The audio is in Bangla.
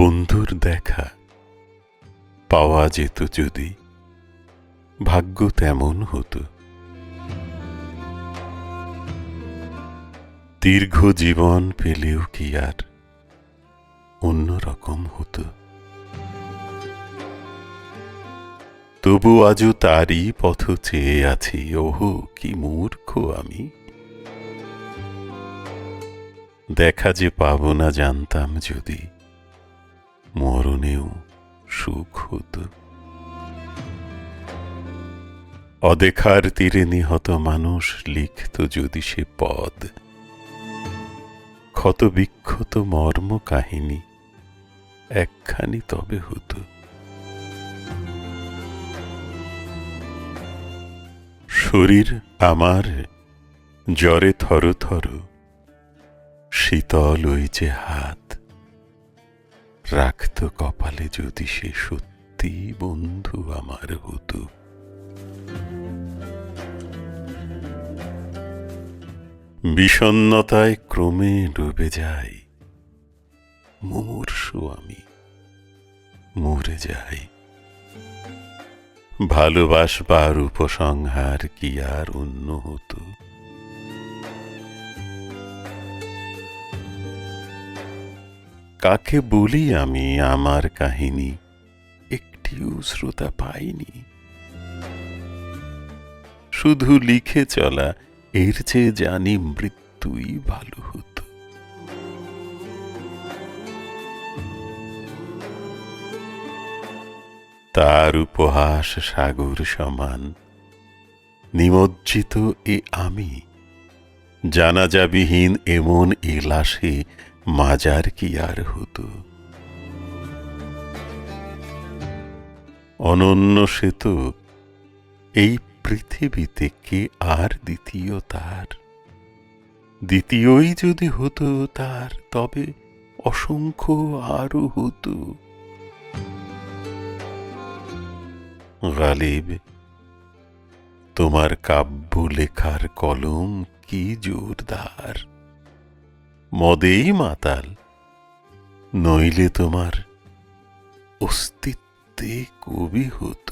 বন্ধুর দেখা পাওয়া যেত যদি ভাগ্য তেমন হতো। দীর্ঘ জীবন পেলেও কি আর অন্যরকম হতো। তবু আজও তারই পথ চেয়ে আছি, ওহো, কি মূর্খ আমি। দেখা যে পাব না জানতাম যদি মরণেও সুখ হতো। অদেখার তীরে নিহত মানুষ লিখত যদি সে পদ। ক্ষত বিক্ষত মর্ম কাহিনী একখানি তবে হতো। শরীর আমার জ্বরে থর থর শীতল ওই যে হাত। রাখত কপালে যদি সে সত্যি বন্ধু আমার হতো। বিষণ্নতায় ক্রমে ডুবে যাই। মুমূর্ষু আমি। মরে যাই। ভালোবাসবার উপসংহার কি আর অন্য হতো? কাকে বলি আমি আমার কাহিনী? একটিও শ্রোতা পাইনি। শুধু লিখে চলা, এর চেয়ে জানি মৃত্যুই ভালো হতো। তার উপহাস সাগর সমান, নিমজ্জিত এ আমি। জানাজাবিহীন এমন এ লাশে মাজার কি আর হতো? অনন্য সে তো এই পৃথিবীতে কে আর দ্বিতীয় তার? দ্বিতীয়ই যদি হতো তার, তবে অসংখ্য আরও হতো। গালিব, তোমার কাব্য লেখার কলম কি জোরদার? মদেই মাতাল নইলে তোমার অস্তিত্বে কবি হতো।